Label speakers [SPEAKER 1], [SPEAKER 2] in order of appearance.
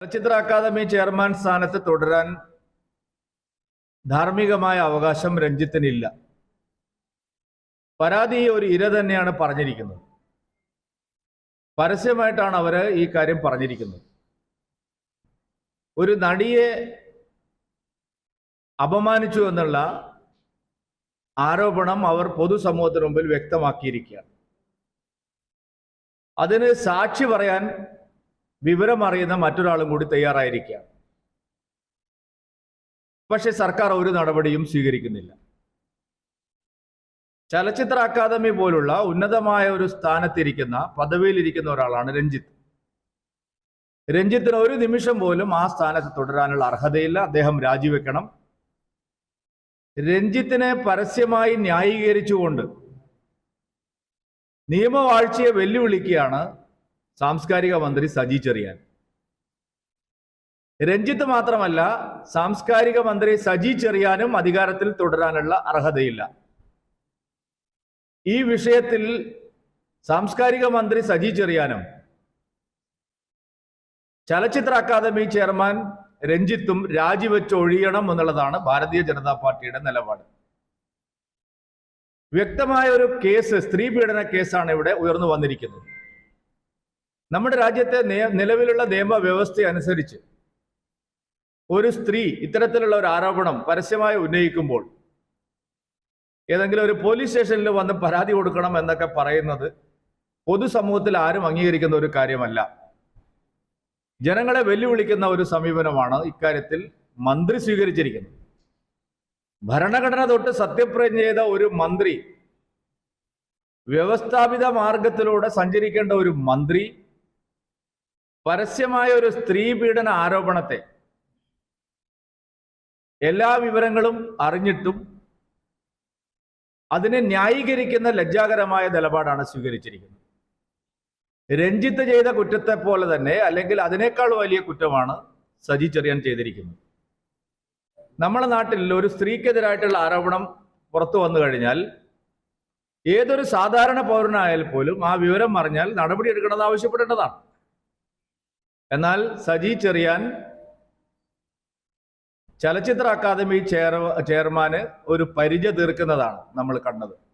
[SPEAKER 1] ചലച്ചിത്ര academy chairman സ്ഥാനത്ത് തുടരാൻ ധാർമ്മികമായ അവകാശം രഞ്ജിത്തിനില്ല. പരാതി ഒരു ഇര തന്നെയാണ് പറഞ്ഞിരിക്കുന്നത്. പരസ്യമായിട്ടാണ് അവർ ഈ കാര്യം പറഞ്ഞിരിക്കുന്നത്. ഒരു നടിയെ അപമാനിച്ചു എന്നുള്ള ആരോപണം അവർ പൊതുസമൂഹത്തിന് മുമ്പിൽ വ്യക്തമാക്കിയിരിക്കുകയാണ്. അതിന് സാക്ഷി പറയാൻ വിവരമറിയുന്ന മറ്റൊരാളും കൂടി തയ്യാറായിരിക്കുകയാണ്. പക്ഷെ സർക്കാർ ഒരു നടപടിയും സ്വീകരിക്കുന്നില്ല. ചലച്ചിത്ര അക്കാദമി പോലുള്ള ഉന്നതമായ ഒരു സ്ഥാനത്തിരിക്കുന്ന പദവിയിലിരിക്കുന്ന ഒരാളാണ് രഞ്ജിത്ത്. രഞ്ജിത്തിന് ഒരു നിമിഷം പോലും ആ സ്ഥാനത്ത് തുടരാനുള്ള അർഹതയില്ല. അദ്ദേഹം രാജിവെക്കണം. രഞ്ജിത്തിനെ പരസ്യമായി ന്യായീകരിച്ചുകൊണ്ട് നിയമവാഴ്ചയെ വെല്ലുവിളിക്കുകയാണ് സാംസ്കാരിക മന്ത്രി സജി ചെറിയാൻ. രഞ്ജിത്ത് മാത്രമല്ല സാംസ്കാരിക മന്ത്രി സജി ചെറിയാനും അധികാരത്തിൽ തുടരാനുള്ള അർഹതയില്ല. ഈ വിഷയത്തിൽ സാംസ്കാരിക മന്ത്രി സജി ചെറിയാനും ചലച്ചിത്ര അക്കാദമി ചെയർമാൻ രഞ്ജിത്തും രാജിവെച്ച് ഒഴിയണം എന്നുള്ളതാണ് ഭാരതീയ ജനതാ പാർട്ടിയുടെ നിലപാട്. വ്യക്തമായ ഒരു കേസ് സ്ത്രീ പീഡന കേസാണ് ഇവിടെ ഉയർന്നു വന്നിരിക്കുന്നത്. നമ്മുടെ രാജ്യത്തെ നിലവിലുള്ള നിയമവ്യവസ്ഥ അനുസരിച്ച് ഒരു സ്ത്രീ ഇത്തരത്തിലുള്ള ഒരു ആരോപണം പരസ്യമായി ഉന്നയിക്കുമ്പോൾ ഏതെങ്കിലും ഒരു പോലീസ് സ്റ്റേഷനിൽ വന്ന് പരാതി കൊടുക്കണം എന്നൊക്കെ പറയുന്നത് പൊതുസമൂഹത്തിൽ ആരും അംഗീകരിക്കുന്ന ഒരു കാര്യമല്ല. ജനങ്ങളെ വെല്ലുവിളിക്കുന്ന ഒരു സമീപനമാണ് ഇക്കാര്യത്തിൽ മന്ത്രി സ്വീകരിച്ചിരിക്കുന്നത്. ഭരണഘടന തൊട്ട് സത്യപ്രതിജ്ഞ ചെയ്ത ഒരു മന്ത്രി വ്യവസ്ഥാപിത മാർഗത്തിലൂടെ സഞ്ചരിക്കേണ്ട ഒരു മന്ത്രി പരസ്യമായ ഒരു സ്ത്രീ പീഡന ആരോപണത്തെ എല്ലാ വിവരങ്ങളും അറിഞ്ഞിട്ടും അതിനെ ന്യായീകരിക്കുന്ന ലജ്ജാകരമായ നിലപാടാണ് സ്വീകരിച്ചിരിക്കുന്നത്. രഞ്ജിത്ത് ചെയ്ത കുറ്റത്തെ പോലെ തന്നെ അല്ലെങ്കിൽ അതിനേക്കാൾ വലിയ കുറ്റമാണ് സജി ചെറിയാൻ ചെയ്തിരിക്കുന്നത്. നമ്മുടെ നാട്ടിൽ ഒരു സ്ത്രീക്കെതിരായിട്ടുള്ള ആരോപണം പുറത്തു വന്നു കഴിഞ്ഞാൽ ഏതൊരു സാധാരണ പൗരനായാൽ പോലും ആ വിവരം അറിഞ്ഞാൽ നടപടി എടുക്കണമെന്ന് ആവശ്യപ്പെടേണ്ടതാണ്. എന്നാൽ സജി ചെറിയാൻ ചലച്ചിത്ര അക്കാദമി ചെയർ ചെയർമാന് ഒരു പരിചയ തീർക്കുന്നതാണ് നമ്മൾ കണ്ടത്.